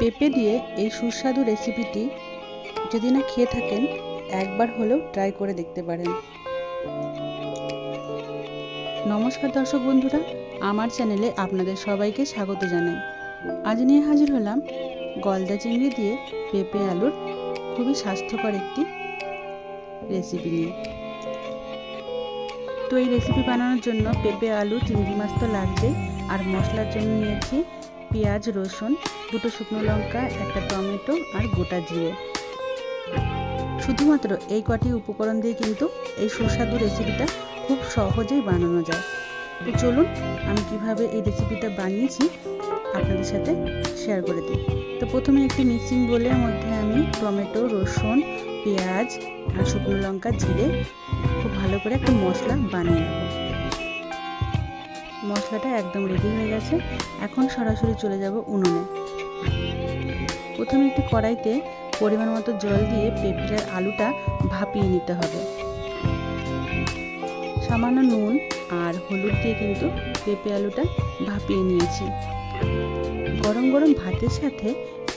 পেঁপে দিয়ে এই সুস্বাদু রেসিপিটি যদি না খেয়ে থাকেন, একবার হলেও ট্রাই করে দেখতে পারেন। নমস্কার দর্শক বন্ধুরা, আমার চ্যানেলে আপনাদের সবাইকে স্বাগত জানাই। আজ নিয়ে হাজির হলাম গলদা চিংড়ি দিয়ে পেঁপে আলুর খুবই স্বাস্থ্যকর একটি রেসিপি নিয়ে। তো এই রেসিপি বানানোর জন্য পেঁপে, আলু, চিংড়ি মাছ তো লাগবে আর মশলার জন্য নিয়েছি পেঁয়াজ, রসুন, দুটো শুকনো লঙ্কা, একটা টমেটো আর গোটা জিরে। শুধুমাত্র এই কটি উপকরণ দিয়ে কিন্তু এই সুস্বাদু রেসিপিটা খুব সহজেই বানানো যায়। তো চলুন, আমি কীভাবে এই রেসিপিটা বানিয়েছি আপনাদের সাথে শেয়ার করে দিই। তো প্রথমে একটি মিক্সিং বোলের মধ্যে আমি টমেটো, রসুন, পেঁয়াজ আর শুকনো লঙ্কা, জিরে খুব ভালো করে একটা মশলা বানিয়ে নেব। মশলাটা একদম রেডি হয়ে গেছে। এখন সরাসরি চলে যাব উনুনে। প্রথমে একটি কড়াইতে পরিমাণ মতো জল দিয়ে পেঁপের আলুটা ভাপিয়ে নিতে হবে। সামান্য নুন আর হলুদ দিয়ে কিন্তু পেঁপে আলুটা ভাপিয়ে নিয়েছি। গরম গরম ভাতের সাথে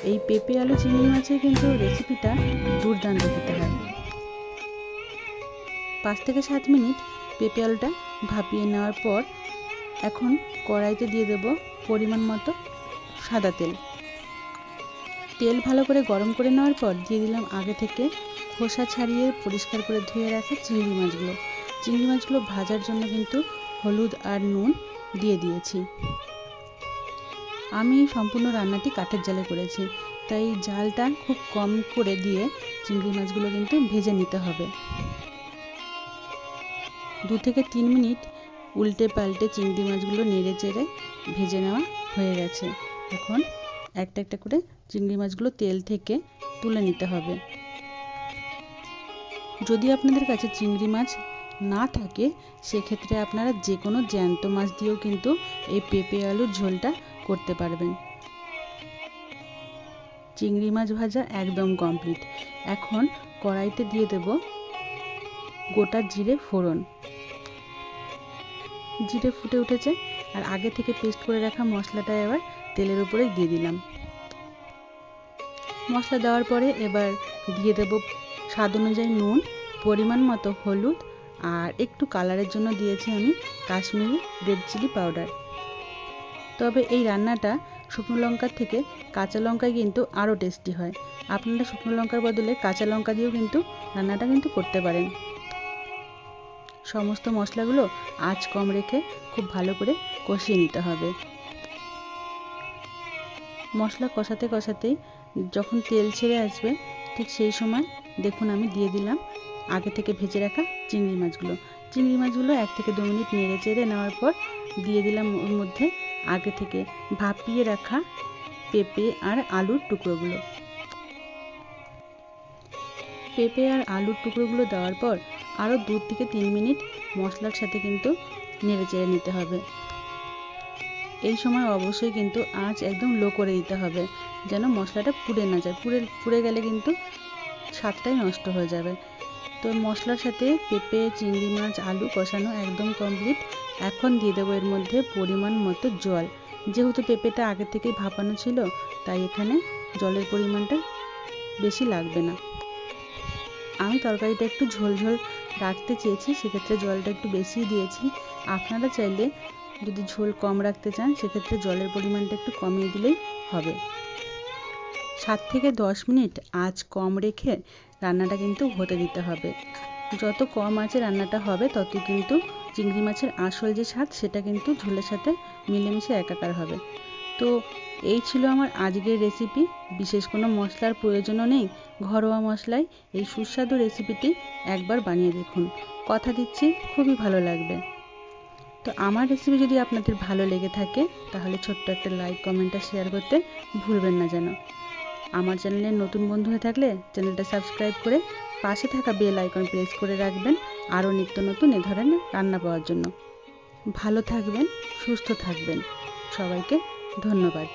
এই পেঁপে আলু চিংড়ি মাছের কিন্তু রেসিপিটা দুর্দান্ত খেতে হয় পাঁচ থেকে সাত মিনিট পেঁপে আলুটা ভাপিয়ে নেওয়ার পর এখন কড়াইতে দিয়ে দেব পরিমাণ মতো সাদা তেল। তেল ভালো করে গরম করে নেওয়ার পর দিয়ে দিলাম আগে থেকে খোসা ছাড়িয়ে পরিষ্কার করে ধুয়ে রাখা চিংড়ি মাছগুলো। চিংড়ি মাছগুলো ভাজার জন্য কিন্তু হলুদ আর নুন দিয়ে দিয়েছি। আমি সম্পূর্ণ রান্নাটি কাঠের জালে করেছি, তাই জালটা খুব কম করে দিয়ে চিংড়ি মাছগুলো কিন্তু ভেজে নিতে হবে। দু থেকে তিন মিনিট উল্টে পাল্টে চিংড়ি মাছগুলো নেড়ে চেড়ে ভেজে নেওয়া হয়ে গেছে। এখন একটা একটা করে চিংড়ি মাছগুলো তেল থেকে তুলে নিতে হবে। যদি আপনাদের কাছে চিংড়ি মাছ না থাকে, সেক্ষেত্রে আপনারা যে কোনো জ্যান্ত মাছ দিয়েও কিন্তু এই পেঁপে আলুর ঝোলটা করতে পারবেন। চিংড়ি মাছ ভাজা একদম কমপ্লিট। এখন কড়াইতে দিয়ে দেব গোটা জিরে ফোড়ন। জিরে ফুটে উঠেছে আর আগে থেকে পেস্ট করে রাখা মশলাটা এবার তেলের উপরে দিয়ে দিলাম। মশলা দেওয়ার পরে এবার দিয়ে দেব স্বাদ অনুযায়ী নুন, পরিমাণ মতো হলুদ আর একটু কালারের জন্য দিয়েছি আমি কাশ্মীরি রেড চিলি পাউডার তবে এই রান্নাটা শুকনো লঙ্কার থেকে কাঁচা লঙ্কায় কিন্তু আরও টেস্টি হয়। আপনারা শুকনো লঙ্কার বদলে কাঁচা লঙ্কা দিয়েও কিন্তু রান্নাটা কিন্তু করতে পারেন। সমস্ত মশলাগুলো আঁচ কম রেখে খুব ভালো করে কষিয়ে নিতে হবে। মশলা কষাতে কষাতেই যখন তেল ছেড়ে আসবে, ঠিক সেই সময় দেখুন আমি দিয়ে দিলাম আগে থেকে ভেজে রাখা চিংড়ি মাছগুলো। চিংড়ি মাছগুলো এক থেকে দু মিনিট নেড়ে চেড়ে নেওয়ার পর দিয়ে দিলাম ওর মধ্যে আগে থেকে ভাপিয়ে রাখা পেঁপে আর আলুর টুকরোগুলো। পেঁপে আর আলুর টুকরোগুলো দেওয়ার পর আরও দু থেকে তিন মিনিট মশলার সাথে কিন্তু নেড়ে চেড়ে নিতে হবে। এই সময় অবশ্যই কিন্তু আঁচ একদম লো করে দিতে হবে, যেন মশলাটা পুড়ে না যায়। পুড়ে পুড়ে গেলে কিন্তু স্বাদটাই নষ্ট হয়ে যাবে। তো মশলার সাথে পেঁপে, চিংড়ি মাছ, আলু কষানো একদম কমপ্লিট এখন দিয়ে দেবো এর মধ্যে পরিমাণ মতো জল। যেহেতু পেঁপেটা আগে থেকেই ভাপানো ছিল, তাই এখানে জলের পরিমাণটা বেশি লাগবে না। আমি তরকারিটা একটু ঝোলঝোল রাখতে চেয়েছি, সেক্ষেত্রে জলটা একটু বেশি দিয়েছি। আপনারা চাইলে যদি ঝোল কম রাখতে চান, সেক্ষেত্রে জলের পরিমাণটা একটু কমিয়ে দিলেই হবে। সাত থেকে দশ মিনিট আঁচ কম রেখে রান্নাটা কিন্তু হতে দিতে হবে। যত কম আঁচে রান্নাটা হবে তত কিন্তু চিংড়ি মাছের আসল যে স্বাদ, সেটা কিন্তু ঝোলের সাথে মিলেমিশে একাকার হবে। তো এই ছিল আমার আজকের রেসিপি বিশেষ কোনো মশলার প্রয়োজনও নেই। ঘরোয়া মশলায় এই সুস্বাদু রেসিপিটি একবার বানিয়ে দেখুন। কথা দিচ্ছি, খুবই ভালো লাগবে। তো আমার রেসিপি যদি আপনাদের ভালো লেগে থাকে, তাহলে ছোট্ট একটা লাইক কমেন্টটা শেয়ার করতে ভুলবেন না যেন। আমার চ্যানেলে নতুন বন্ধু হয়ে থাকলে চ্যানেলটা সাবস্ক্রাইব করে পাশে থাকা বেল আইকন প্রেস করে রাখবেন। আরও নিত্য নতুন এ ধরনের রান্না পাওয়ার জন্য। ভালো থাকবেন, সুস্থ থাকবেন। সবাইকে ধন্যবাদ।